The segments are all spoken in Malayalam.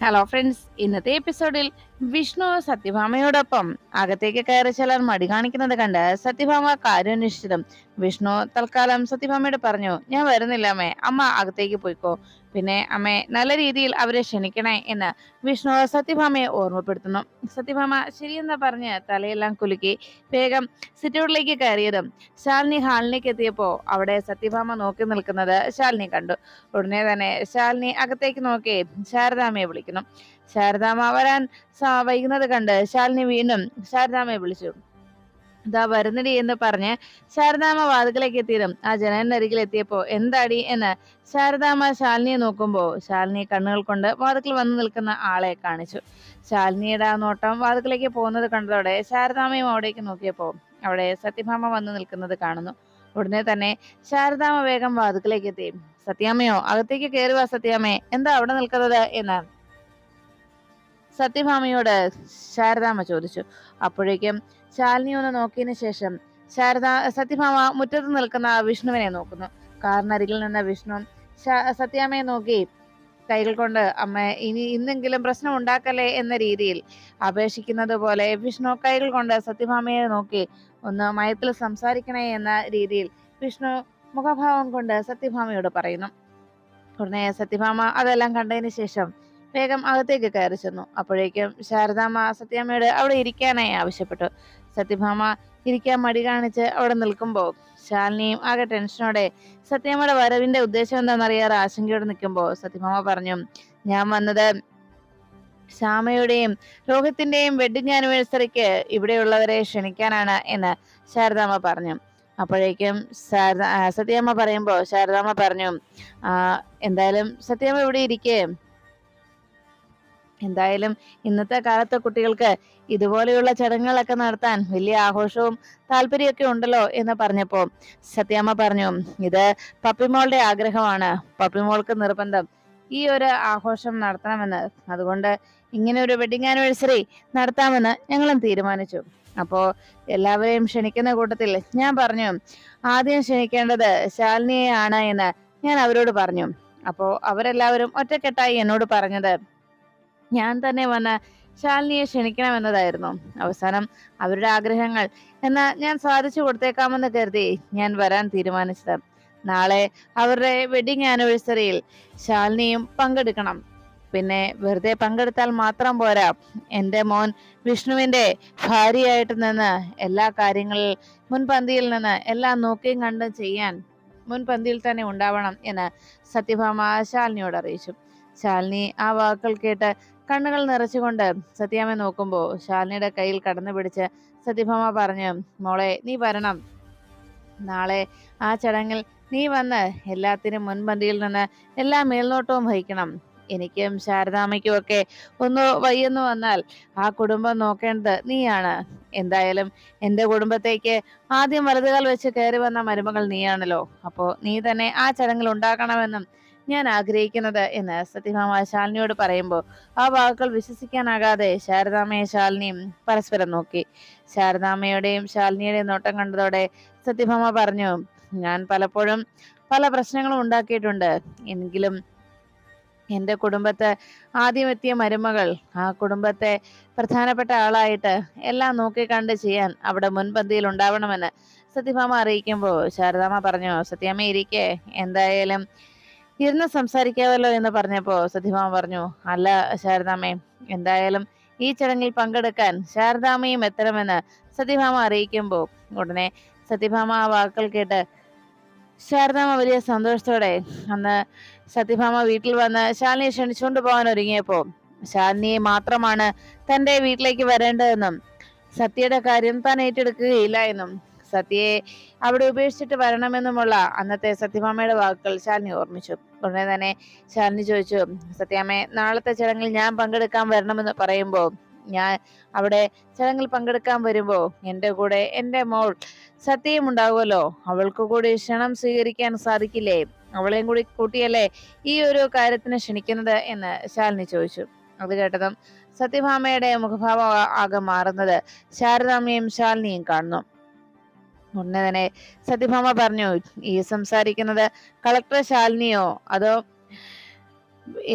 ഹലോ ഫ്രണ്ട്സ് ഇന്നത്തെ എപ്പിസോഡിൽ വിഷ്ണു സത്യഭാമയോടൊപ്പം അകത്തേക്ക് കയറി ചെല്ലാൻ മടി കാണിക്കുന്നത് കണ്ട് സത്യഭാമ കാര്യനിശ്ചിതം വിഷ്ണു തൽക്കാലം സത്യഭാമയോട് പറഞ്ഞു ഞാൻ വരുന്നില്ല അമ്മേ അമ്മ അകത്തേക്ക് പോയിക്കോ. പിന്നെ അമ്മേ നല്ല രീതിയിൽ അവരെ ക്ഷണിക്കണേ എന്ന് വിഷ്ണു സത്യഭാമയെ ഓർമ്മപ്പെടുത്തുന്നു. സത്യഭാമ ശരിയെന്ന പറഞ്ഞ് തലയെല്ലാം കുലുക്കി വേഗം സിറ്റൗട്ടിലേക്ക് കയറിയതും ശാലിനി ഹാളിലേക്ക് എത്തിയപ്പോൾ അവിടെ സത്യഭാമ നോക്കി നിൽക്കുന്നത് ശാലിനി കണ്ടു. ഉടനെ തന്നെ ശാലിനി അകത്തേക്ക് നോക്കി ശാരദാമയെ വിളിക്കുന്നു. ശാരദാമ വരാൻ വൈകുന്നത് കണ്ട് ശാലിനി വീണ്ടും ശാരദാമയെ വിളിച്ചു. ഇതാ വരുന്നടി എന്ന് പറഞ്ഞ് ശാരദാമ്മ വാതുക്കലേക്ക് എത്തിയതും ആ ജനലിനരികിൽ എത്തിയപ്പോ എന്താടി എന്ന് ശാരദാമ്മ ശാലിനിയെ നോക്കുമ്പോ ശാലിനി കണ്ണുകൾ കൊണ്ട് വാതുക്കൽ വന്നു നിൽക്കുന്ന ആളെ കാണിച്ചു. ശാലിനിയുടെ ആ നോട്ടം വാതുക്കലേക്ക് പോകുന്നത് കണ്ടതോടെ ശാരദാമ്മയും അവിടേക്ക് നോക്കിയപ്പോ അവിടെ സത്യഭാമ വന്നു നിൽക്കുന്നത് കാണുന്നു. ഉടനെ തന്നെ ശാരദാമ്മ വേഗം വാതുക്കലേക്ക് എത്തി. സത്യാമ്മയോ അകത്തേക്ക് കയറുക സത്യാമ്മേ എന്താ അവിടെ നിൽക്കുന്നത് എന്ന് സത്യഭാമയോട് ശാരദാമ്മ ചോദിച്ചു. അപ്പോഴേക്കും ശാലിനി ഒന്ന് നോക്കിയതിനു ശേഷം ശാരദ സത്യഭാമ മുറ്റത്ത് നിൽക്കുന്ന വിഷ്ണുവിനെ നോക്കുന്നു. കാറിനരികിൽ നിന്ന വിഷ്ണു സത്യാമ്മയെ നോക്കി കൈകൾ കൊണ്ട് അമ്മ ഇനി ഇന്നെങ്കിലും പ്രശ്നം ഉണ്ടാക്കല്ലേ? എന്ന രീതിയിൽ അപേക്ഷിക്കുന്നത് പോലെ വിഷ്ണു കൈകൾ കൊണ്ട് സത്യഭാമയെ നോക്കി ഒന്ന് മയത്തിൽ സംസാരിക്കണേ എന്ന രീതിയിൽ വിഷ്ണു മുഖഭാവം കൊണ്ട് സത്യഭാമയോട് പറയുന്നു. ഉടനെ സത്യഭാമ അതെല്ലാം കണ്ടതിന് ശേഷം വേഗം അകത്തേക്ക് കയറി ചെന്നു. അപ്പോഴേക്കും ശാരദാമ്മ സത്യാമ്മയോട് അവിടെ ഇരിക്കാനായി ആവശ്യപ്പെട്ടു. സത്യഭാമ ഇരിക്കാൻ മടി കാണിച്ച് അവിടെ നിൽക്കുമ്പോൾ ശാലിനിയും ആകെ ടെൻഷനോടെ സത്യമ്മയുടെ വരവിന്റെ ഉദ്ദേശം എന്താണെന്നറിയാറ് ആശങ്കയോടെ നിൽക്കുമ്പോൾ സത്യഭാമ പറഞ്ഞു ഞാൻ വന്നത് ശ്യാമയുടെയും രോഹിത്തിന്റെയും വെഡിങ് ആനിവേഴ്സറിക്ക് ഇവിടെയുള്ളവരെ ക്ഷണിക്കാനാണ് എന്ന് ശാരദാമ്മ പറഞ്ഞു. അപ്പോഴേക്കും ശാരദ സത്യമ്മ പറയുമ്പോൾ ശാരദാമ്മ പറഞ്ഞു എന്തായാലും സത്യമ്മ ഇവിടെ ഇരിക്കേ. എന്തായാലും ഇന്നത്തെ കാലത്തെ കുട്ടികൾക്ക് ഇതുപോലെയുള്ള ചടങ്ങുകളൊക്കെ നടത്താൻ വലിയ ആഘോഷവും താല്പര്യമൊക്കെ ഉണ്ടല്ലോ എന്ന് പറഞ്ഞപ്പോ സത്യാമ്മ പറഞ്ഞു ഇത് പപ്പിമോളുടെ ആഗ്രഹമാണ്. പപ്പിമോൾക്ക് നിർബന്ധം ഈ ഒരു ആഘോഷം നടത്തണമെന്ന്. അതുകൊണ്ട് ഇങ്ങനെ ഒരു വെഡിങ് ആനിവേഴ്സറി നടത്താമെന്ന് ഞങ്ങളും തീരുമാനിച്ചു. അപ്പോ എല്ലാവരെയും ക്ഷണിക്കുന്ന കൂട്ടത്തിൽ ഞാൻ പറഞ്ഞു ആദ്യം ക്ഷണിക്കേണ്ടത് ശാലിനിയെയാണ് എന്ന് ഞാൻ അവരോട് പറഞ്ഞു. അപ്പോ അവരെല്ലാവരും ഒറ്റക്കെട്ടായി എന്നോട് പറഞ്ഞത് ഞാൻ തന്നെ വന്ന് ശാലിനിയെ ക്ഷണിക്കണമെന്നതായിരുന്നു അവസാനം അവരുടെ ആഗ്രഹങ്ങൾ. എന്നാൽ ഞാൻ സാധിച്ചു കൊടുത്തേക്കാമെന്ന് കരുതി ഞാൻ വരാൻ തീരുമാനിച്ചത്. നാളെ അവരുടെ വെഡിങ് ആനിവേഴ്സറിയിൽ ശാലിനിയും പങ്കെടുക്കണം. പിന്നെ വെറുതെ പങ്കെടുത്താൽ മാത്രം പോരാ. എന്റെ മോൻ വിഷ്ണുവിന്റെ ഭാര്യയായിട്ട് നിന്ന് എല്ലാ കാര്യങ്ങളിൽ മുൻപന്തിയിൽ നിന്ന് എല്ലാം നോക്കിയും കണ്ടും ചെയ്യാൻ മുൻപന്തിയിൽ തന്നെ ഉണ്ടാവണം എന്ന് സത്യഭാമ ശാലിനിയോട് അറിയിച്ചു. ശാലിനി ആ വാക്കുകൾ കേട്ട് കണ്ണുകൾ നിറച്ചുകൊണ്ട് സത്യാമ്മ നോക്കുമ്പോൾ ശാലിനിയുടെ കയ്യിൽ കടന്നു പിടിച്ച് സത്യഭാമ പറഞ്ഞു മോളെ നീ വരണം. നാളെ ആ ചടങ്ങിൽ നീ വന്ന് എല്ലാത്തിനും മുൻപന്തിയിൽ നിന്ന് എല്ലാ മേൽനോട്ടവും വഹിക്കണം. എനിക്കും ശാരദാമ്മയ്ക്കും ഒക്കെ ഒന്ന് വയ്യെന്ന് വന്നാൽ ആ കുടുംബം നോക്കേണ്ടത് നീയാണ്. എന്തായാലും എന്റെ കുടുംബത്തേക്ക് ആദ്യം വലതുകാൽ വെച്ച് കയറി വന്ന മരുമകൾ നീയാണല്ലോ. അപ്പോൾ നീ തന്നെ ആ ചടങ്ങിൽ ഉണ്ടാക്കണമെന്നും ഞാൻ ആഗ്രഹിക്കുന്നത് എന്ന് സത്യഭാമ ശാലിനിയോട് പറയുമ്പോൾ ആ വാക്കുകൾ വിശ്വസിക്കാനാകാതെ ശാരദാമ്മയെ ശാലിനിയും പരസ്പരം നോക്കി. ശാരദാമ്മയുടെയും ശാലിനിയുടെയും നോട്ടം കണ്ടതോടെ സത്യഭാമ പറഞ്ഞു ഞാൻ പലപ്പോഴും പല പ്രശ്നങ്ങളും ഉണ്ടാക്കിയിട്ടുണ്ട്. എങ്കിലും എന്റെ കുടുംബത്തെ ആദ്യം എത്തിയ മരുമകൾ ആ കുടുംബത്തെ പ്രധാനപ്പെട്ട ആളായിട്ട് എല്ലാം നോക്കിക്കണ്ട് ചെയ്യാൻ അവിടെ മുൻപന്തിയിൽ ഉണ്ടാവണമെന്ന് സത്യഭാമ അറിയിക്കുമ്പോൾ ശാരദാമ്മ പറഞ്ഞു സത്യാമ്മ ഇരിക്കേ. എന്തായാലും ഇരുന്ന് സംസാരിക്കാമല്ലോ എന്ന് പറഞ്ഞപ്പോ സത്യഭാമ പറഞ്ഞു അല്ല ശാരദാമ്മേ എന്തായാലും ഈ ചടങ്ങിൽ പങ്കെടുക്കാൻ ശാരദാമ്മയും എത്തണമെന്ന് സത്യഭാമ അറിയിക്കുമ്പോൾ ഉടനെ സത്യഭാമ ആ വാക്കുകൾ കേട്ട് ശാരദാമ്മ വലിയ സന്തോഷത്തോടെ അന്ന് സത്യഭാമ വീട്ടിൽ വന്ന് ശാലിനിയെ ക്ഷണിച്ചുകൊണ്ട് പോകാൻ ഒരുങ്ങിയപ്പോ ശാലിനിയെ മാത്രമാണ് തന്റെ വീട്ടിലേക്ക് വരേണ്ടതെന്നും സത്യയുടെ കാര്യം താൻ ഏറ്റെടുക്കുകയില്ല എന്നും സത്യയെ അവിടെ ഉപേക്ഷിച്ചിട്ട് വരണമെന്നുമുള്ള അന്നത്തെ സത്യഭാമയുടെ വാക്കുകൾ ശാലിനി ഓർമ്മിച്ചു. ഉടനെ തന്നെ ശാലിനി ചോദിച്ചു സത്യാമ്മ നാളത്തെ ചടങ്ങിൽ ഞാൻ പങ്കെടുക്കാൻ വരണമെന്ന് പറയുമ്പോൾ ഞാൻ അവിടെ ചടങ്ങിൽ പങ്കെടുക്കാൻ വരുമ്പോൾ എന്റെ കൂടെ എന്റെ മോൾ സത്യയും ഉണ്ടാകുമല്ലോ അവൾക്ക് കൂടി ക്ഷണം സ്വീകരിക്കാൻ സാധിക്കില്ലേ? അവളെയും കൂടി കൂട്ടിയല്ലേ ഈ ഒരു കാര്യത്തിന് ക്ഷണിക്കുന്നത്? എന്ന് ശാലിനി ചോദിച്ചു. അത് കേട്ടതും സത്യഭാമയുടെ മുഖഭാവം ആകെ മാറുന്നത് ശാരദാമ്മയും ശാലിനിയും കാണുന്നു. ഉടനെ തന്നെ സത്യഭാമ പറഞ്ഞു ഈ സംസാരിക്കുന്നത് കളക്ടർ ശാലിനിയോ? അതോ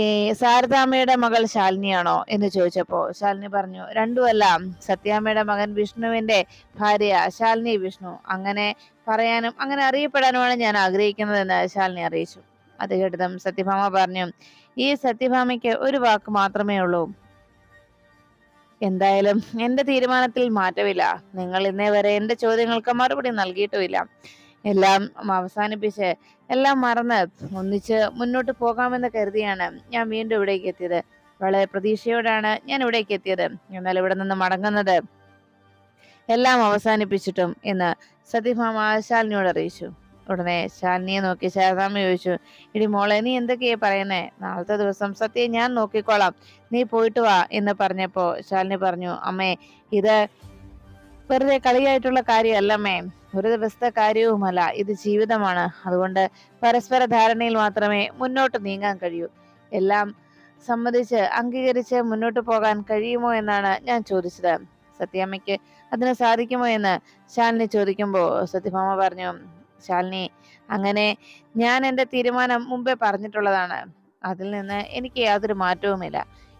ഈ സാരദാമ്മയുടെ മകൾ ശാലിനിയാണോ? എന്ന് ചോദിച്ചപ്പോ ശാലിനി പറഞ്ഞു രണ്ടുമല്ല. സത്യാമ്മയുടെ മകൻ വിഷ്ണുവിന്റെ ഭാര്യ ശാലിനി വിഷ്ണു. അങ്ങനെ പറയാനും അങ്ങനെ അറിയപ്പെടാനുമാണ് ഞാൻ ആഗ്രഹിക്കുന്നതെന്ന് ശാലിനി അറിയിച്ചു. അത് കേട്ടതും സത്യഭാമ പറഞ്ഞു ഈ സത്യഭാമയ്ക്ക് ഒരു വാക്ക് മാത്രമേ ഉള്ളൂ. എന്തായാലും എന്റെ തീരുമാനത്തിൽ മാറ്റമില്ല. നിങ്ങൾ ഇന്നേ വരെ എന്റെ ചോദ്യങ്ങൾക്ക് മറുപടി നൽകിയിട്ടുമില്ല. എല്ലാം അവസാനിപ്പിച്ച് എല്ലാം മറന്ന് ഒന്നിച്ച് മുന്നോട്ട് പോകാമെന്ന് കരുതിയാണ് ഞാൻ വീണ്ടും ഇവിടേക്ക് എത്തിയത്. വളരെ പ്രതീക്ഷയോടാണ് ഞാൻ ഇവിടേക്ക് എത്തിയത്. എന്നാൽ ഇവിടെ നിന്ന് മടങ്ങുന്നത് എല്ലാം അവസാനിപ്പിച്ചിട്ടും എന്ന് സത്യഭാമ ശാലിനിയോട് അറിയിച്ചു. ഉടനെ ശാലിനിയെ നോക്കി ശാരദാമ്മ ചോദിച്ചു ഇടി മോളെ നീ എന്തൊക്കെയാ പറയുന്നേ? നാളത്തെ ദിവസം സത്യം ഞാൻ നോക്കിക്കോളാം. നീ പോയിട്ട് വാ എന്ന് പറഞ്ഞപ്പോ ശാലിനി പറഞ്ഞു അമ്മേ ഇത് വെറുതെ കളിയായിട്ടുള്ള കാര്യമല്ലമ്മേ. ഒരു ദിവസത്തെ കാര്യവുമല്ല ഇത് ജീവിതമാണ്. അതുകൊണ്ട് പരസ്പര ധാരണയിൽ മാത്രമേ മുന്നോട്ട് നീങ്ങാൻ കഴിയൂ. എല്ലാം സമ്മതിച്ച് അംഗീകരിച്ച് മുന്നോട്ട് പോകാൻ കഴിയുമോ എന്നാണ് ഞാൻ ചോദിച്ചത്. സത്യാമ്മയ്ക്ക് അതിന് സാധിക്കുമോ എന്ന് ശാലിനി ചോദിക്കുമ്പോൾ സത്യഭാമ പറഞ്ഞു ശാലിനി. അങ്ങനെ ഞാൻ എന്റെ തീരുമാനം മുമ്പേ പറഞ്ഞിട്ടുള്ളതാണ്. അതിൽ നിന്ന് എനിക്ക് യാതൊരു മാറ്റവുമില്ല.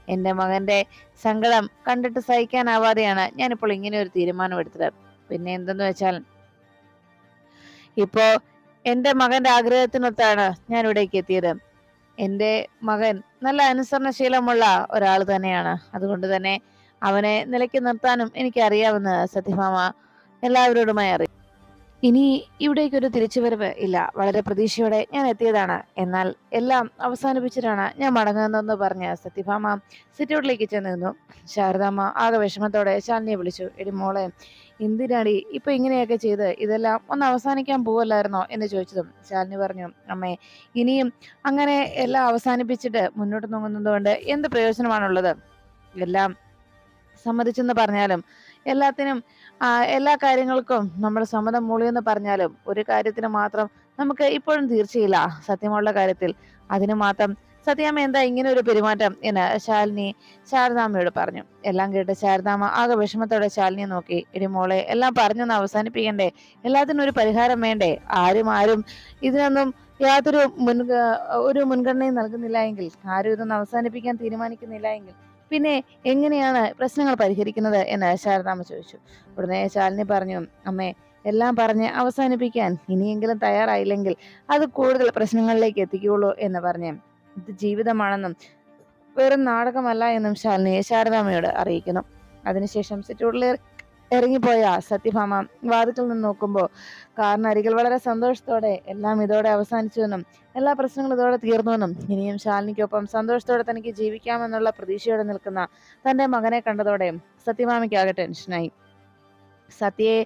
എന്റെ മകന്റെ സങ്കടം കണ്ടിട്ട് സഹിക്കാനാവാതെയാണ് ഞാനിപ്പോൾ ഇങ്ങനെ ഒരു തീരുമാനം എടുത്തത്. പിന്നെ എന്തെന്ന് വെച്ചാൽ ഇപ്പോൾ എന്റെ മകന്റെ ആഗ്രഹത്തിനൊത്താണ് ഞാൻ ഇവിടേക്ക് എത്തിയത്. എന്റെ മകൻ നല്ല അനുസരണശീലമുള്ള ഒരാൾ തന്നെയാണ്. അതുകൊണ്ട് തന്നെ അവനെ നിലയ്ക്ക് നിർത്താനും എനിക്ക് അറിയാമെന്ന് സത്യഭാമ എല്ലാവരോടുമായി അറിയും. ഇനി ഇവിടേക്ക് ഒരു തിരിച്ചുവരവ് ഇല്ല. വളരെ പ്രതീക്ഷയോടെ ഞാൻ എത്തിയതാണ്. എന്നാൽ എല്ലാം അവസാനിപ്പിച്ചിട്ടാണ് ഞാൻ മടങ്ങുന്നതെന്ന് പറഞ്ഞ് സത്യഭാമ സിറ്റൗട്ടിലേക്ക് ചെന്ന് നിന്നു ശാരദാമ്മ ആകെ വിഷമത്തോടെ ശാലിനിയെ വിളിച്ചു. എടി മോളെ എന്തിനാടി ഇപ്പൊ ഇങ്ങനെയൊക്കെ ചെയ്ത് ഇതെല്ലാം ഒന്ന് അവസാനിക്കാൻ പോവല്ലായിരുന്നോ? എന്ന് ചോദിച്ചതും ശാലിനി പറഞ്ഞു അമ്മേ ഇനിയും അങ്ങനെ എല്ലാം അവസാനിപ്പിച്ചിട്ട് മുന്നോട്ട് നോങ്ങുന്നത് കൊണ്ട് എന്ത് പ്രയോജനമാണുള്ളത്? എല്ലാം സമ്മതിച്ചെന്ന് പറഞ്ഞാലും എല്ലാത്തിനും എല്ലാ കാര്യങ്ങൾക്കും നമ്മൾ സമ്മതം മൂളിയെന്ന് പറഞ്ഞാലും ഒരു കാര്യത്തിന് മാത്രം നമുക്ക് ഇപ്പോഴും തീർച്ചയില്ല. സത്യമുള്ള കാര്യത്തിൽ അതിന് മാത്രം സത്യാമ്മ എന്താ ഇങ്ങനെ ഒരു പെരുമാറ്റം എന്ന് ശാലിനി ശാരദാമ്മയോട് പറഞ്ഞു. എല്ലാം കേട്ട് ശാരദാമ്മ ആകെ വിഷമത്തോടെ ശാലിനിയെ നോക്കി. ഇടി മോളെ എല്ലാം പറഞ്ഞൊന്ന് അവസാനിപ്പിക്കണ്ടേ? എല്ലാത്തിനും ഒരു പരിഹാരം വേണ്ടേ? ആരും ആരും ഇതിനൊന്നും യാതൊരു മുൻ ഒരു മുൻഗണനയും നൽകുന്നില്ല എങ്കിൽ ആരും ഇതൊന്നും അവസാനിപ്പിക്കാൻ തീരുമാനിക്കുന്നില്ല എങ്കിൽ പിന്നെ എങ്ങനെയാണ് പ്രശ്നങ്ങൾ പരിഹരിക്കുന്നത് എന്ന് ശാരദാമ്മ ചോദിച്ചു. ഉടനെ ശാലിനി പറഞ്ഞു അമ്മേ എല്ലാം പറഞ്ഞ് അവസാനിപ്പിക്കാൻ ഇനിയെങ്കിലും തയ്യാറായില്ലെങ്കിൽ അത് കൂടുതൽ പ്രശ്നങ്ങളിലേക്ക് എത്തിക്കുള്ളൂ എന്ന് പറഞ്ഞ്. ഇത് ജീവിതമാണെന്നും വെറും നാടകമല്ല എന്നും ശാലിനിയെ ശാരദാമ്മയോട് അറിയിക്കുന്നു. അതിനുശേഷം സിറ്റൂട്ടിൽ ഇറങ്ങിപ്പോയ സത്യഭാമ. വാതിക്കൽ നിന്ന് നോക്കുമ്പോൾ കാറിനരികിൽ വളരെ സന്തോഷത്തോടെ എല്ലാം ഇതോടെ അവസാനിച്ചുവെന്നും എല്ലാ പ്രശ്നങ്ങളും ഇതോടെ തീർന്നുവെന്നും ഇനിയും ശാലിനിക്കൊപ്പം സന്തോഷത്തോടെ തനിക്ക് ജീവിക്കാമെന്നുള്ള പ്രതീക്ഷയോടെ നിൽക്കുന്ന തന്റെ മകനെ കണ്ടതോടെ സത്യഭാമയ്ക്കാകെ ടെൻഷനായി. സത്യയെ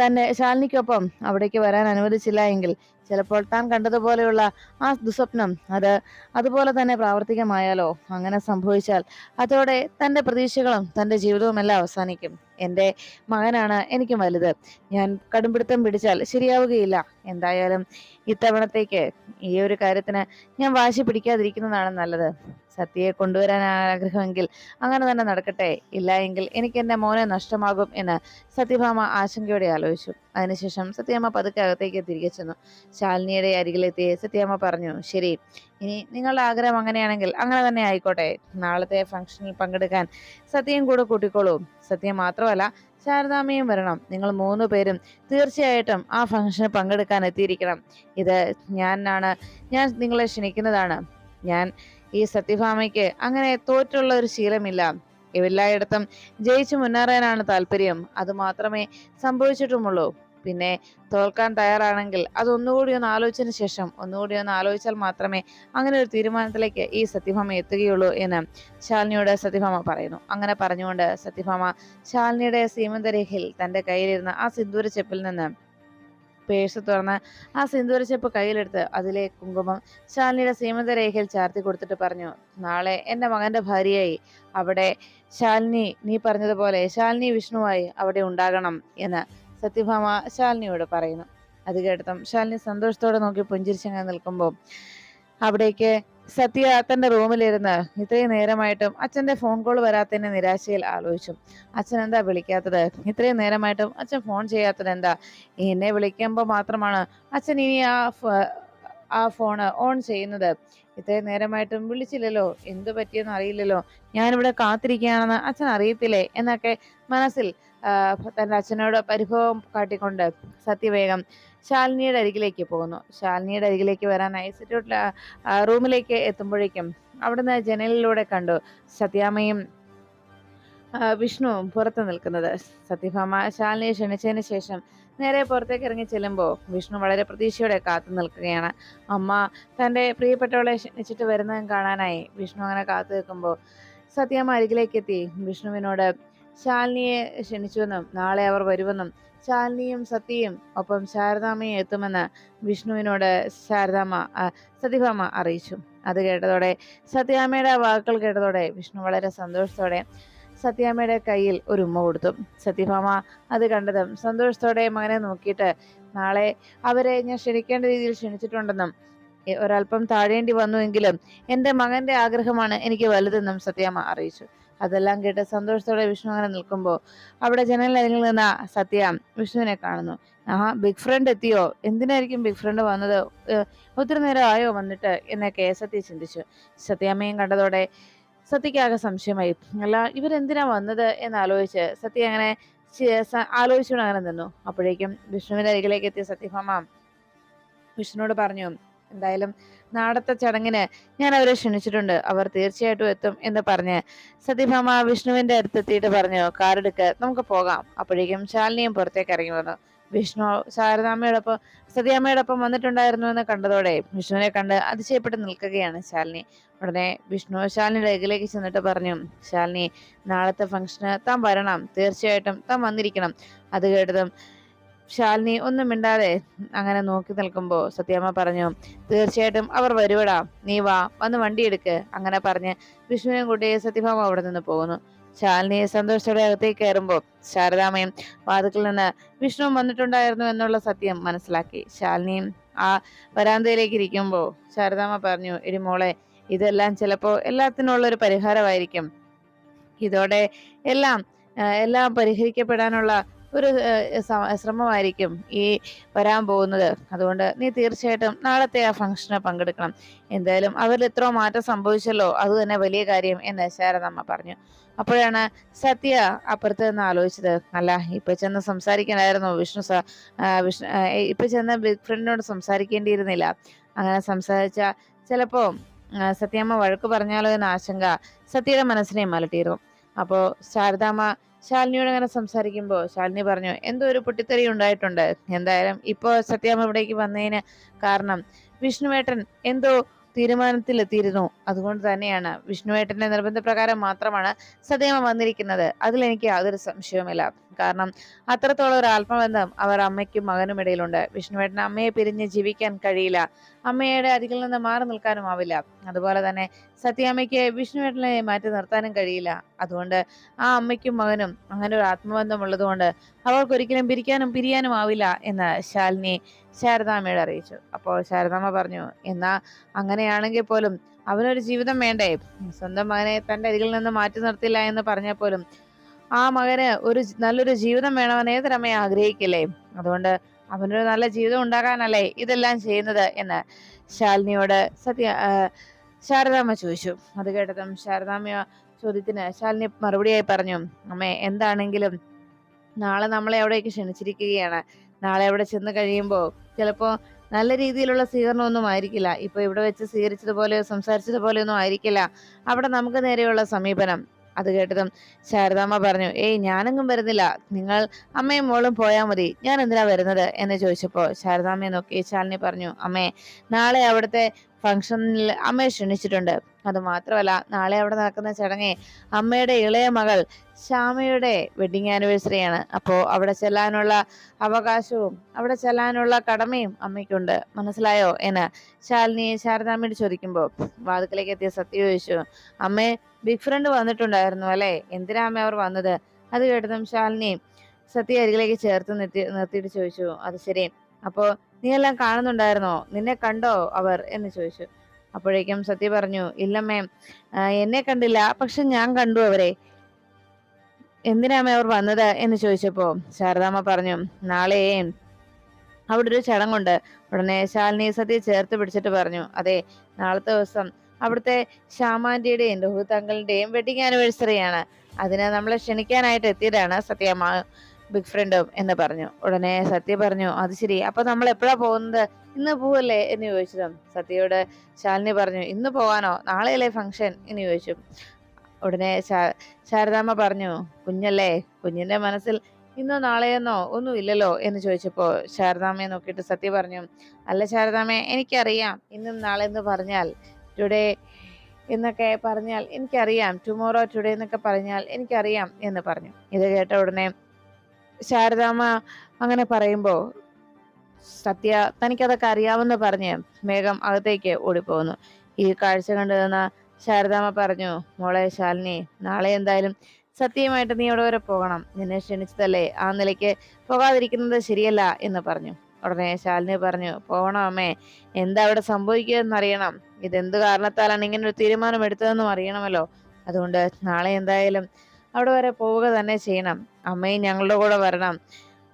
തന്നെ ശാലിനിക്കൊപ്പം അവിടേക്ക് വരാൻ അനുവദിച്ചില്ല എങ്കിൽ ചിലപ്പോൾ താൻ കണ്ടതുപോലെയുള്ള ആ ദുസ്വപ്നം അത് അതുപോലെ തന്നെ പ്രാവർത്തികമായാലോ? അങ്ങനെ സംഭവിച്ചാൽ അതോടെ തന്റെ പ്രതീക്ഷകളും തന്റെ ജീവിതവും എല്ലാം അവസാനിക്കും. എന്റെ മകനാണ് എനിക്ക് വലുത്. ഞാൻ കടുംപിടുത്തം പിടിച്ചാൽ ശരിയാവുകയില്ല. എന്തായാലും ഇത്തവണത്തേക്ക് ഈ ഒരു കാര്യത്തിന് ഞാൻ വാശി പിടിക്കാതിരിക്കുന്നതാണ് നല്ലത്. സത്യയെ കൊണ്ടുവരാൻ ആഗ്രഹമെങ്കിൽ അങ്ങനെ തന്നെ നടക്കട്ടെ. ഇല്ല എങ്കിൽ എനിക്ക് എന്റെ മോനെ നഷ്ടമാകും എന്ന് സത്യഭാമ ആശങ്കയോടെ ആലോചിച്ചു. അതിനുശേഷം സത്യമ്മ പതുക്കെ അകത്തേക്ക് തിരികെ ചെന്നു. ശാലിനിയുടെ അരികിലെത്തി സത്യാമ്മ പറഞ്ഞു ശരി ഇനി നിങ്ങളുടെ ആഗ്രഹം അങ്ങനെയാണെങ്കിൽ അങ്ങനെ തന്നെ ആയിക്കോട്ടെ. നാളത്തെ ഫംഗ്ഷനിൽ പങ്കെടുക്കാൻ സത്യം കൂടെ കൂട്ടിക്കോളൂ. സത്യം മാത്രമല്ല ശാരദാമ്മയും വരണം. നിങ്ങൾ മൂന്ന് പേരും തീർച്ചയായിട്ടും ആ ഫംഗ്ഷന് പങ്കെടുക്കാൻ എത്തിയിരിക്കണം. ഇത് ഞാനാണ് ഞാൻ നിങ്ങളെ ക്ഷണിക്കുന്നതാണ്. ഞാൻ ഈ സത്യഭാമയ്ക്ക് അങ്ങനെ തോറ്റുള്ള ഒരു ശീലമില്ല. എല്ലായിടത്തും ജയിച്ചു മുന്നേറാനാണ് താല്പര്യം. അത് മാത്രമേ സംഭവിച്ചിട്ടുമുള്ളൂ. പിന്നെ തോൽക്കാൻ തയ്യാറാണെങ്കിൽ അത് ഒന്നുകൂടി ഒന്ന് ആലോചിച്ചതിന് ശേഷം ഒന്നുകൂടി ഒന്ന് ആലോചിച്ചാൽ മാത്രമേ അങ്ങനെ ഒരു തീരുമാനത്തിലേക്ക് ഈ സത്യഭാമ എത്തുകയുള്ളൂ എന്ന് ശാലിനിയോട് സത്യഭാമ പറയുന്നു. അങ്ങനെ പറഞ്ഞുകൊണ്ട് സത്യഭാമ ശാലിനിയുടെ സീമന്തരേഖയിൽ തന്റെ കയ്യിലിരുന്ന ആ സിന്ദൂര ചെപ്പിൽ നിന്ന് പേഴ്സ് തുറന്ന് ആ സിന്ദൂര ചെപ്പ് കയ്യിലെടുത്ത് അതിലെ കുങ്കുമം ശാലിനിയുടെ സീമന്തരേഖയിൽ ചാർത്തി കൊടുത്തിട്ട് പറഞ്ഞു നാളെ എന്റെ മകന്റെ ഭാര്യയായി. അവിടെ ശാലിനി നീ പറഞ്ഞതുപോലെ ശാലിനി വിഷ്ണുവായി അവിടെ ഉണ്ടാകണം എന്ന് സത്യഭാമ ശാലിനിയോട് പറയുന്നു. അത് കേട്ടതും ശാലിനി സന്തോഷത്തോടെ നോക്കി പുഞ്ചിരിച്ചങ്ങനെ നിൽക്കുമ്പോൾ അവിടേക്ക് സത്യ തന്റെ റൂമിലിരുന്ന് ഇത്രയും നേരമായിട്ടും അച്ഛന്റെ ഫോൺ കോൾ വരാത്തതിന്റെ നിരാശയിൽ ആലോചിച്ചു. അച്ഛൻ എന്താ വിളിക്കാത്തത്? ഇത്രയും നേരമായിട്ടും അച്ഛൻ ഫോൺ ചെയ്യാത്തത് എന്താ? എന്നെ വിളിക്കുമ്പോൾ മാത്രമാണ് അച്ഛൻ ഇനി ആ ആ ഫോൺ ഓൺ ചെയ്യുന്നത്. ഇത്രയും നേരമായിട്ടും വിളിച്ചില്ലല്ലോ? എന്തു പറ്റിയെന്ന് അറിയില്ലല്ലോ? ഞാനിവിടെ കാത്തിരിക്കുകയാണെന്ന് അച്ഛൻ അറിയത്തില്ലേ? എന്നൊക്കെ മനസ്സിൽ ആ, തന്റെ അച്ഛനോട് പരിഭവം കാട്ടിക്കൊണ്ട് സത്യവേഗം ശാലിനിയുടെ അരികിലേക്ക് പോകുന്നു. ശാലിനിയുടെ അരികിലേക്ക് വരാൻ ഐസിറ്റ്യൂട്ടിലെ റൂമിലേക്ക് എത്തുമ്പോഴേക്കും അവിടുന്ന് ജനലിലൂടെ കണ്ടു സത്യാമ്മയും വിഷ്ണു പുറത്ത് നിൽക്കുന്നത്. സത്യഭാമ ശാലിനിയെ ക്ഷണിച്ചതിന് ശേഷം നേരെ പുറത്തേക്ക് ഇറങ്ങി ചെല്ലുമ്പോൾ വിഷ്ണു വളരെ പ്രതീക്ഷയോടെ കാത്തു നിൽക്കുകയാണ്. അമ്മ തന്റെ പ്രിയപ്പെട്ടവളെ ക്ഷണിച്ചിട്ട് വരുന്നതും കാണാനായി വിഷ്ണു അങ്ങനെ കാത്തു നിൽക്കുമ്പോൾ സത്യാമ്മ അരികിലേക്ക് എത്തി. വിഷ്ണുവിനോട് ശാലിനിയെ ക്ഷണിച്ചുവെന്നും നാളെ അവർ വരുമെന്നും ശാലിനിയും സത്യയും ഒപ്പം ശാരദാമ്മയും എത്തുമെന്ന് വിഷ്ണുവിനോട് ശാരദാമ്മ സതിഭാമ അറിയിച്ചു. അത് കേട്ടതോടെ സത്യാമ്മയുടെ വാക്കുകൾ കേട്ടതോടെ വിഷ്ണു വളരെ സന്തോഷത്തോടെ സത്യാമ്മയുടെ കയ്യിൽ ഒരു ഉമ്മ കൊടുത്തു. സത്യഭാമ അത് കണ്ടതും സന്തോഷത്തോടെ മകനെ നോക്കിയിട്ട് നാളെ അവരെ ഞാൻ ക്ഷണിക്കേണ്ട രീതിയിൽ ക്ഷണിച്ചിട്ടുണ്ടെന്നും ഒരൽപ്പം താഴേണ്ടി വന്നുവെങ്കിലും എന്റെ മകന്റെ ആഗ്രഹമാണ് എനിക്ക് വലുതെന്നും സത്യാമ്മ അറിയിച്ചു. അതെല്ലാം കേട്ട് സന്തോഷത്തോടെ വിഷ്ണു അങ്ങനെ നിൽക്കുമ്പോൾ അവിടെ ജനലരികിൽ നിന്ന സത്യ വിഷ്ണുവിനെ കാണുന്നു. ആ ബിഗ് ഫ്രണ്ട് എത്തിയോ? എന്തിനായിരിക്കും ബിഗ് ഫ്രണ്ട് വന്നത്? ഒത്തിരി നേരം ആയോ വന്നിട്ട് എന്നൊക്കെ സത്യ ചിന്തിച്ചു. സത്യാമ്മയും കണ്ടതോടെ സത്യക്കാകെ സംശയമായി. അല്ല ഇവരെന്തിനാ വന്നത്? എന്നാലോചിച്ച് സത്യ അങ്ങനെ ആലോചിച്ചുകൊണ്ട് അങ്ങനെ നിന്നു. അപ്പോഴേക്കും വിഷ്ണുവിന്റെ അരികിലേക്ക് എത്തിയ സത്യഭാമ വിഷ്ണുവിനോട് പറഞ്ഞു എന്തായാലും നാടത്തെ ചടങ്ങിന് ഞാൻ അവരെ ക്ഷണിച്ചിട്ടുണ്ട്. അവർ തീർച്ചയായിട്ടും എത്തും എന്ന് പറഞ്ഞ് സത്യഭാമ വിഷ്ണുവിന്റെ അടുത്തെത്തിയിട്ട് പറഞ്ഞു കാറെടുക്ക് നമുക്ക് പോകാം. അപ്പോഴേക്കും ശാലിനിയും പുറത്തേക്ക് ഇറങ്ങി വന്നു. വിഷ്ണു ശാരദാമ്മയോടൊപ്പം സത്യാമ്മയോടൊപ്പം വന്നിട്ടുണ്ടായിരുന്നു എന്ന് കണ്ടതോടെ വിഷ്ണുവിനെ കണ്ട് അതിശയപ്പെട്ട് നിൽക്കുകയാണ് ശാലിനി. ഉടനെ വിഷ്ണു ശാലിനിയുടെ അരികിലേക്ക് ചെന്നിട്ട് പറഞ്ഞു ശാലിനി നാളത്തെ ഫംഗ്ഷന് താൻ വരണം. തീർച്ചയായിട്ടും താൻ വന്നിരിക്കണം. അത് കേട്ടതും ശാലിനി ഒന്നും മിണ്ടാതെ അങ്ങനെ നോക്കി നിൽക്കുമ്പോൾ സത്യാമ്മ പറഞ്ഞു തീർച്ചയായിട്ടും അവർ വരുവടാ. നീ വാ. വന്ന് വണ്ടി എടുക്ക്. അങ്ങനെ പറഞ്ഞ് വിഷ്ണുവിനെ കൂട്ടി സത്യഭാമ അവിടെ നിന്ന് പോകുന്നു. ശാലിനി സന്തോഷത്തോടെ അകത്തേക്ക് കയറുമ്പോൾ ശാരദാമയും വാതുക്കിൽ നിന്ന് വിഷ്ണു വന്നിട്ടുണ്ടായിരുന്നു എന്നുള്ള സത്യം മനസ്സിലാക്കി. ശാലിനിയും ആ വരാന്തയിലേക്ക് ഇരിക്കുമ്പോൾ ശാരദാമ്മ പറഞ്ഞു എടി മോളെ ഇതെല്ലാം ചിലപ്പോൾ എല്ലാത്തിനുള്ള ഒരു പരിഹാരമായിരിക്കും. ഇതോടെ എല്ലാം എല്ലാം പരിഹരിക്കപ്പെടാനുള്ള ഒരു ശ്രമമായിരിക്കും ഈ വരാൻ പോകുന്നത്. അതുകൊണ്ട് നീ തീർച്ചയായിട്ടും നാളത്തെ ആ ഫംഗ്ഷന് പങ്കെടുക്കണം. എന്തായാലും അവരിൽ എത്രയോ മാറ്റം സംഭവിച്ചല്ലോ അത് തന്നെ വലിയ കാര്യം എന്ന് ശാരദമ്മ പറഞ്ഞു. അപ്പോഴാണ് സത്യ അപ്പുറത്ത് നിന്ന് ആലോചിച്ചത്. അല്ല ഇപ്പൊ ചെന്ന് സംസാരിക്കണമായിരുന്നു വിഷ്ണു സ വിഷ്ണു ഇപ്പൊ ചെന്ന് ബിഗ് ഫ്രണ്ടിനോട് സംസാരിക്കേണ്ടിയിരുന്നില്ല. അങ്ങനെ സംസാരിച്ച ചിലപ്പോ സത്യമ്മ വഴക്ക് പറഞ്ഞാലോ എന്ന ആശങ്ക സത്യയുടെ മനസ്സിനെ മലട്ടിയിരുന്നു അപ്പോ ശാരദാമ്മ ശാലിനിയോട് അങ്ങനെ സംസാരിക്കുമ്പോൾ ശാലിനി പറഞ്ഞു എന്തോ ഒരു പൊട്ടിത്തെറി ഉണ്ടായിട്ടുണ്ട്. എന്തായാലും ഇപ്പോൾ സത്യാമ്മ ഇവിടേക്ക് വന്നതിന് കാരണം വിഷ്ണുവേട്ടൻ എന്തോ തീരുമാനത്തിലെത്തിയിരുന്നു. അതുകൊണ്ട് തന്നെയാണ് വിഷ്ണുവേട്ടന്റെ നിർബന്ധപ്രകാരം മാത്രമാണ് സത്യമ്മ വന്നിരിക്കുന്നത്. അതിലെനിക്ക് യാതൊരു സംശയവുമില്ല. കാരണം അത്രത്തോളം ഒരു ആത്മബന്ധം അവർ അമ്മയ്ക്കും മകനും ഇടയിലുണ്ട്. വിഷ്ണുവേട്ടന് അമ്മയെ പിരിഞ്ഞ് ജീവിക്കാൻ കഴിയില്ല. അമ്മയുടെ അരികിൽ നിന്ന് മാറി നിൽക്കാനും ആവില്ല. അതുപോലെ തന്നെ സത്യാമ്മയ്ക്ക് വിഷ്ണുവേട്ടനെ മാറ്റി നിർത്താനും കഴിയില്ല. അതുകൊണ്ട് ആ അമ്മയ്ക്കും മകനും അങ്ങനെ ഒരു ആത്മബന്ധം ഉള്ളതുകൊണ്ട് അവർക്കൊരിക്കലും പിരിക്കാനും പിരിയാനും ആവില്ല എന്ന് ശാലിനി ശാരദാമ്മയോട് അറിയിച്ചു. അപ്പോൾ ശാരദാമ്മ പറഞ്ഞു എന്നാ അങ്ങനെയാണെങ്കിൽ പോലും അവനൊരു ജീവിതം വേണ്ടേ? സ്വന്തം മകനെ തന്റെ അരികിൽ നിന്ന് മാറ്റി നിർത്തില്ല എന്ന് പറഞ്ഞാൽ പോലും ആ മകന് ഒരു നല്ലൊരു ജീവിതം വേണമെന്ന് ഏതൊരമ്മയെ ആഗ്രഹിക്കില്ലേ? അതുകൊണ്ട് അവനൊരു നല്ല ജീവിതം ഉണ്ടാകാനല്ലേ ഇതെല്ലാം ചെയ്യുന്നത് എന്ന് ശാലിനിയോട് സത്യ ശാരദാമ്മ ചോദിച്ചു. അത് കേട്ടതും ശാരദാമ്മ ചോദ്യത്തിന് ശാലിനി മറുപടിയായി പറഞ്ഞു അമ്മേ എന്താണെങ്കിലും നാളെ നമ്മളെ അവിടേക്ക് ക്ഷണിച്ചിരിക്കുകയാണ്. നാളെ അവിടെ ചെന്ന് കഴിയുമ്പോൾ ചിലപ്പോൾ നല്ല രീതിയിലുള്ള സ്വീകരണമൊന്നും ആയിരിക്കില്ല. ഇപ്പൊ ഇവിടെ വെച്ച് സ്വീകരിച്ചതുപോലെയോ സംസാരിച്ചതുപോലെയൊന്നും ആയിരിക്കില്ല. അവിടെ നമുക്ക് നേരെയുള്ള സമീപനം അത് കേട്ടതും ശാരദാമ്മ പറഞ്ഞു ഏയ് ഞാനെങ്ങും വരുന്നില്ല. നിങ്ങൾ അമ്മയും മോളും പോയാൽ മതി. ഞാൻ എന്തിനാ വരുന്നത്? എന്ന് ചോദിച്ചപ്പോൾ ശാരദാമ്മയെ നോക്കി ശാലിനി പറഞ്ഞു അമ്മേ നാളെ അവിടുത്തെ ഫംഗ്ഷനിൽ അമ്മയെ ക്ഷണിച്ചിട്ടുണ്ട്. അത് മാത്രമല്ല നാളെ അവിടെ നടക്കുന്ന ചടങ്ങ് അമ്മയുടെ ഇളയ മകൾ ശ്യാമയുടെ വെഡിങ് ആനിവേഴ്സറിയാണ് അപ്പോൾ അവിടെ ചെല്ലാനുള്ള അവകാശവും അവിടെ ചെല്ലാനുള്ള കടമയും അമ്മയ്ക്കുണ്ട്. മനസ്സിലായോ? എന്ന് ശാലിനി ശാരദാമ്മയോട് ചോദിക്കുമ്പോൾ വാതുക്കലേക്ക് എത്തിയ സത്യ ചോദിച്ചു അമ്മേ ബിഗ് ഫ്രണ്ട് വന്നിട്ടുണ്ടായിരുന്നു അല്ലേ? എന്തിനാ അമ്മ അവർ വന്നത്? അത് കേട്ടതും ശാലിനി സത്യ അരികിലേക്ക് ചേർത്ത് നിർത്തി നിർത്തിയിട്ട് ചോദിച്ചു അത് ശരി. അപ്പോ നീ എല്ലാം കാണുന്നുണ്ടായിരുന്നോ? നിന്നെ കണ്ടോ അവർ? എന്ന് ചോദിച്ചു. അപ്പോഴേക്കും സത്യ പറഞ്ഞു ഇല്ലമ്മേ എന്നെ കണ്ടില്ല പക്ഷെ ഞാൻ കണ്ടു അവരെ. എന്തിനാമേ അവർ വന്നത്? എന്ന് ചോദിച്ചപ്പോ ശാരദാമ്മ പറഞ്ഞു നാളെ അവിടെ ഒരു ചടങ്ങുണ്ട്. ഉടനെ ശാലിനി സത്യ ചേർത്ത് പിടിച്ചിട്ട് പറഞ്ഞു അതെ നാളത്തെ ദിവസം അവിടുത്തെ ശ്യാമാന്റിയുടെയും രോഹിത് അങ്കിളിന്റെയും വെഡിങ് ആനിവേഴ്സറിയാണ് അതിന് നമ്മളെ ക്ഷണിക്കാനായിട്ട് എത്തിയതാണ് സത്യമ്മ ബിഗ് ഫ്രണ്ടും എന്ന് പറഞ്ഞു. ഉടനെ സത്യ പറഞ്ഞു അത് ശരി. അപ്പൊ നമ്മൾ എപ്പോഴാ പോകുന്നത്? ഇന്ന് പോവല്ലേ? എന്ന് ചോദിച്ചതും സത്യയോട് ശാലിനി പറഞ്ഞു ഇന്ന് പോവാനോ? നാളെയല്ലേ ഫംഗ്ഷൻ എന്ന് ചോദിച്ചു. ഉടനെ ശാരദാമ്മ പറഞ്ഞു കുഞ്ഞല്ലേ കുഞ്ഞിന്റെ മനസ്സിൽ ഇന്നോ നാളെയെന്നോ ഒന്നും ഇല്ലല്ലോ? എന്ന് ചോദിച്ചപ്പോ ശാരദാമ്മയെ നോക്കിയിട്ട് സത്യ പറഞ്ഞു അല്ല ശാരദാമ്മേ എനിക്കറിയാം. ഇന്നും നാളെ എന്ന് പറഞ്ഞാൽ ടുഡേ എന്നൊക്കെ പറഞ്ഞാൽ എനിക്കറിയാം. ടുമോറോ ടുഡേ എന്നൊക്കെ പറഞ്ഞാൽ എനിക്കറിയാം എന്ന് പറഞ്ഞു. ഇത് കേട്ട ഉടനെ ശാരദാമ്മ അങ്ങനെ പറയുമ്പോ സത്യ തനിക്കതൊക്കെ അറിയാമെന്ന് പറഞ്ഞ് മേഘം അകത്തേക്ക് ഓടിപ്പോകുന്നു. ഈ കാഴ്ച കണ്ടു നിന്ന ശാരദാമ്മ പറഞ്ഞു മോളെ ശാലിനി നാളെ എന്തായാലും സത്യമായിട്ട് നീ അവിടെ വരെ പോകണം. നിന്നെ ക്ഷണിച്ചതല്ലേ ആ നിലയ്ക്ക് പോകാതിരിക്കുന്നത് ശരിയല്ല എന്ന് പറഞ്ഞു. ഉടനെ ശാലിനി പറഞ്ഞു പോകണം അമ്മേ എന്താ അവിടെ സംഭവിക്കുക അറിയണം ഇതെന്ത് കാരണത്താലാണ് ഇങ്ങനെ ഒരു തീരുമാനം എടുത്തതെന്നും അറിയണമല്ലോ. അതുകൊണ്ട് നാളെ എന്തായാലും അവിടെ വരെ പോവുക തന്നെ ചെയ്യണം. അമ്മയും ഞങ്ങളുടെ കൂടെ വരണം.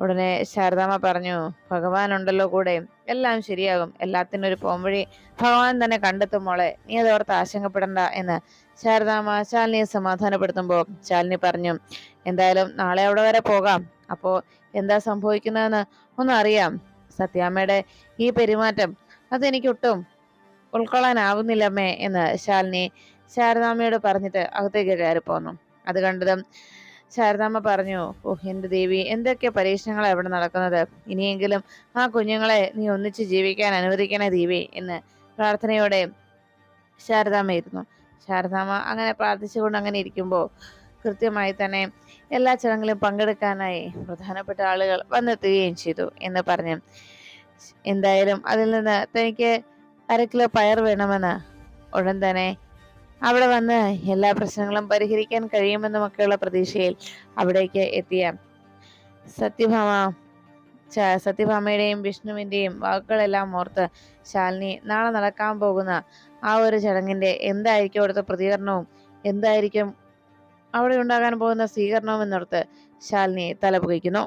ഉടനെ ശാരദാമ്മ പറഞ്ഞു ഭഗവാൻ ഉണ്ടല്ലോ കൂടെ. എല്ലാം ശരിയാകും. എല്ലാത്തിനും ഒരു പോംവഴി ഭഗവാൻ തന്നെ കണ്ടെത്തും മോളെ. നീ അതോർത്ത് ആശങ്കപ്പെടണ്ട എന്ന് ശാരദാമ്മ ശാലിനിയെ സമാധാനപ്പെടുത്തുമ്പോൾ ശാലിനി പറഞ്ഞു എന്തായാലും നാളെ അവിടെ വരെ പോകാം. അപ്പോൾ എന്താ സംഭവിക്കുന്നതെന്ന് ഒന്ന് അറിയാം സത്യാമ്മയുടെ ഈ പെരുമാറ്റം അതെനിക്ക് ഒട്ടും ഉൾക്കൊള്ളാനാവുന്നില്ല അമ്മേ എന്ന് ശാലിനി ശാരദാമ്മയോട് പറഞ്ഞിട്ട് അകത്തേക്ക് കയറി പോന്നു അത് കണ്ടതും ശാരദാമ്മ പറഞ്ഞു ഓ എന്റെ ദേവി എന്തൊക്കെ പരീക്ഷണങ്ങളാണ് ഇവിടെ നടക്കുന്നത്? ഇനിയെങ്കിലും ആ കുഞ്ഞുങ്ങളെ നീ ഒന്നിച്ച് ജീവിക്കാൻ അനുവദിക്കണേ ദേവി എന്ന് പ്രാർത്ഥനയോടെ ശാരദാമ്മ ഇരുന്നു. ശാരദാമ്മ അങ്ങനെ പ്രാർത്ഥിച്ചുകൊണ്ട് അങ്ങനെ ഇരിക്കുമ്പോൾ കൃത്യമായി തന്നെ എല്ലാ ചടങ്ങിലും പങ്കെടുക്കാനായി പ്രധാനപ്പെട്ട ആളുകൾ വന്നെത്തുകയും ചെയ്തു എന്ന് പറഞ്ഞു. എന്തായാലും അതിൽ നിന്ന് തനിക്ക് അര കിലോ പയർ വേണമെന്ന് ഉടൻ തന്നെ അവിടെ വന്ന് എല്ലാ പ്രശ്നങ്ങളും പരിഹരിക്കാൻ കഴിയുമെന്നുമൊക്കെയുള്ള പ്രതീക്ഷയിൽ അവിടേക്ക് എത്തിയ സത്യഭാമ സത്യഭാമയുടെയും വിഷ്ണുവിന്റെയും വാക്കുകളെല്ലാം ഓർത്ത് ശാലിനി നാളെ നടക്കാൻ പോകുന്ന ആ ഒരു ചടങ്ങിന്റെ എന്തായിരിക്കും അവിടുത്തെ പ്രതികരണവും? എന്തായിരിക്കും അവിടെ ഉണ്ടാകാൻ പോകുന്ന സ്വീകരണവും എന്നോർത്ത് ശാലിനി തലപുകയ്ക്കുന്നു.